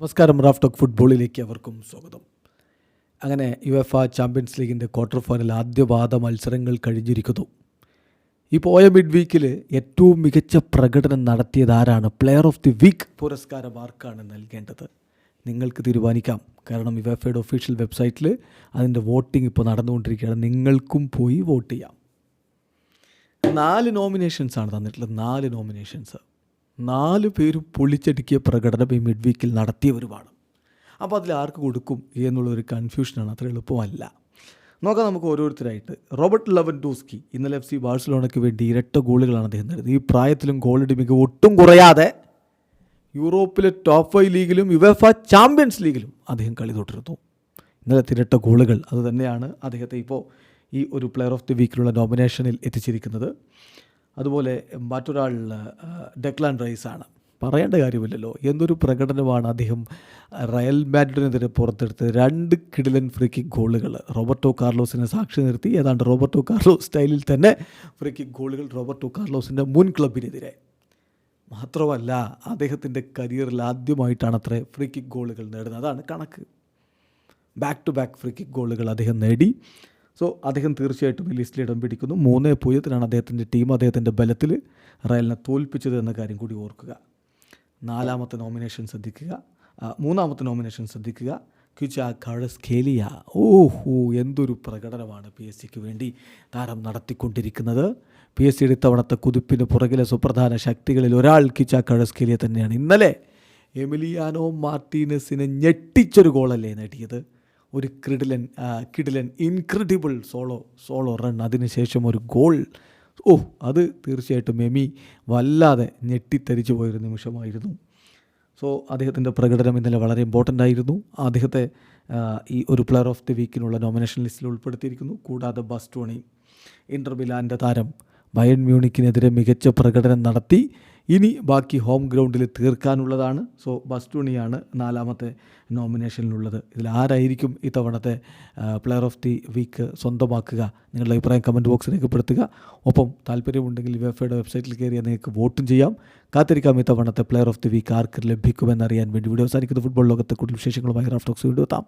നമസ്കാരം Raf talk ഫുട്ബോളിലേക്ക് അവർക്കും സ്വാഗതം. അങ്ങനെ യു എഫ് ആ ചാമ്പ്യൻസ് ലീഗിന്റെ ക്വാർട്ടർ ഫൈനൽ ആദ്യപാദ മത്സരങ്ങൾ കഴിഞ്ഞിരിക്കുന്നു. ഈ പോയ മിഡ് വീക്കിൽ ഏറ്റവും മികച്ച പ്രകടനം നടത്തിയത് ആരാണ്? പ്ലെയർ ഓഫ് ദി വീക്ക് പുരസ്കാരം ആർക്കാണ് നൽകേണ്ടത്? നിങ്ങൾക്ക് തീരുമാനിക്കാം. കാരണം യു എഫ് എയുടെ ഒഫീഷ്യൽ വെബ്സൈറ്റിൽ അതിന്റെ വോട്ടിംഗ് ഇപ്പോൾ നടന്നുകൊണ്ടിരിക്കുകയാണ്. നിങ്ങൾക്കും പോയി വോട്ട് ചെയ്യാം. നാല് നോമിനേഷൻസ് ആണ് തന്നിട്ടുള്ളത്. നാല് നോമിനേഷൻസ് നാല് പേരും പൊളിച്ചടുക്കിയ പ്രകടനം ഈ മിഡ് വീക്കിൽ നടത്തിയവരുമാണ്. അപ്പോൾ അതിൽ ആർക്ക് കൊടുക്കും എന്നുള്ളൊരു കൺഫ്യൂഷനാണ് അത്ര എളുപ്പമല്ല. നോക്കാം നമുക്ക് ഓരോരുത്തരായിട്ട്. റോബർട്ട് ലെവൻ ടൂസ്കി ഇന്നലെ എഫ് സി ബാഴ്സലോണയ്ക്ക് വേണ്ടി ഇരട്ട ഗോളുകളാണ് അദ്ദേഹം നേടുന്നത് ഈ പ്രായത്തിലും ഗോളിന്റെ മികവ് ഒട്ടും കുറയാതെ യൂറോപ്പിലെ ടോപ്പ് ഫൈവ് ലീഗിലും യുവേഫ ചാമ്പ്യൻസ് ലീഗിലും അദ്ദേഹം കളി തുടരുന്നു ഇന്നലെ തിരട്ട ഗോളുകൾ അതുതന്നെയാണ് അദ്ദേഹത്തെ ഇപ്പോൾ ഈ ഒരു പ്ലെയർ ഓഫ് ദി വീക്കിലുള്ള നോമിനേഷനിൽ എത്തിച്ചിരിക്കുന്നത്. അതുപോലെ മറ്റൊരാൾ ഡെക്ലാൻ റൈസാണ്. പറയേണ്ട കാര്യമില്ലല്ലോ. എന്തൊരു പ്രകടനമാണ് അദ്ദേഹം റയൽ മാഡ്രിഡിനെതിരെ പുറത്തെടുത്ത് രണ്ട് കിടിലൻ ഫ്രീ കിക്ക് ഗോളുകൾ. റോബർട്ടോ കാർലോസിനെ സാക്ഷി നിർത്തി. ഏതാണ്ട് റോബർട്ടോ കാർലോസ് സ്റ്റൈലിൽ തന്നെ ഫ്രീ കിക്ക് ഗോളുകൾ റോബർട്ടോ കാർലോസിന്റെ മുൻ ക്ലബിനെതിരെ. മാത്രമല്ല അദ്ദേഹത്തിന്റെ കരിയറിൽ ആദ്യമായിട്ടാണ് അത്ര ഫ്രീ കിക്ക് ഗോളുകൾ നേടുന്നത്. അതാണ് കണക്ക്. Back to back free kick ഗോളുകൾ അദ്ദേഹം നേടി. സോ അദ്ദേഹം തീർച്ചയായിട്ടും ഈ ലിസ്റ്റിൽ ഇടം പിടിക്കുന്നു. മൂന്നേ പൂജ്യത്തിനാണ് അദ്ദേഹത്തിന്റെ ടീം അദ്ദേഹത്തിന്റെ ബലത്തിൽ റയലിനെ തോൽപ്പിച്ചത് എന്ന കാര്യം കൂടി ഓർക്കുക. നാലാമത്തെ നോമിനേഷൻ ശ്രദ്ധിക്കുക. മൂന്നാമത്തെ നോമിനേഷൻ ശ്രദ്ധിക്കുക. ക്യുച്ച കഴസ്കേലിയ. ഓഹോ എന്തൊരു പ്രകടനമാണ് പി എസ് സിക്ക് വേണ്ടി താരം നടത്തിക്കൊണ്ടിരിക്കുന്നത്. പി എസ് സിയുടെ ഇത്തവണത്തെ കുതിപ്പിന് പുറകിലെ സുപ്രധാന ശക്തികളിൽ ഒരാൾ കിച്ച കഴസ്കേലിയ തന്നെയാണ്. ഇന്നലെ എമിലിയാനോ മാർട്ടീനസിനെ ഞെട്ടിച്ചൊരു ഗോളല്ലേ നേടിയത്. ഒരു ക്രിഡിലൻ കിഡിലൻ ഇൻക്രെഡിബിൾ സോളോ സോളോ റൺ അതിനുശേഷം ഒരു ഗോൾ. ഓ അത് തീർച്ചയായിട്ടും മെമി വല്ലാതെ ഞെട്ടിത്തരിച്ചു പോയൊരു നിമിഷമായിരുന്നു. സോ അദ്ദേഹത്തിന്റെ പ്രകടനം ഇന്നലെ വളരെ ഇമ്പോർട്ടന്റ് ആയിരുന്നു. അദ്ദേഹത്തെ ഈ ഒരു പ്ലെയർ ഓഫ് ദി വീക്കിനുള്ള നോമിനേഷൻ ലിസ്റ്റിൽ ഉൾപ്പെടുത്തിയിരിക്കുന്നു. കൂടാതെ ബസ്റ്റോണി ഇന്റർ താരം ബയൺ മ്യൂണിക്കിനെതിരെ മികച്ച പ്രകടനം നടത്തി. ഇനി ബാക്കി ഹോം ഗ്രൗണ്ടിൽ തീർക്കാനുള്ളതാണ്. സോ ബസ്റ്റുണിയാണ് നാലാമത്തെ നോമിനേഷനിലുള്ളത്. ഇതിൽ ആരായിരിക്കും ഇത്തവണത്തെ പ്ലെയർ ഓഫ് ദി വീക്ക് സ്വന്തമാക്കുക? നിങ്ങളുടെ അഭിപ്രായം കമന്റ് ബോക്സിൽ രേഖപ്പെടുത്തുക. ഒപ്പം താല്പര്യമുണ്ടെങ്കിൽ വെഫയുടെ വെബ്സൈറ്റിൽ കയറിയാൽ നിങ്ങൾക്ക് വോട്ടും ചെയ്യാം. കാത്തിരിക്കാം ഇത്തവണത്തെ പ്ലെയർ ഓഫ് ദി വീക്ക് ആർക്ക് ലഭിക്കുമെന്നറിയാൻ വേണ്ടി വീഡിയോ അവസാനിക്കുന്ന. ഫുട്ബോൾ ലോകത്തെ കൂടുതൽ വിശേഷങ്ങളുമായി റാഫ്റ്റോക്സ് വീണ്ടും എത്താം.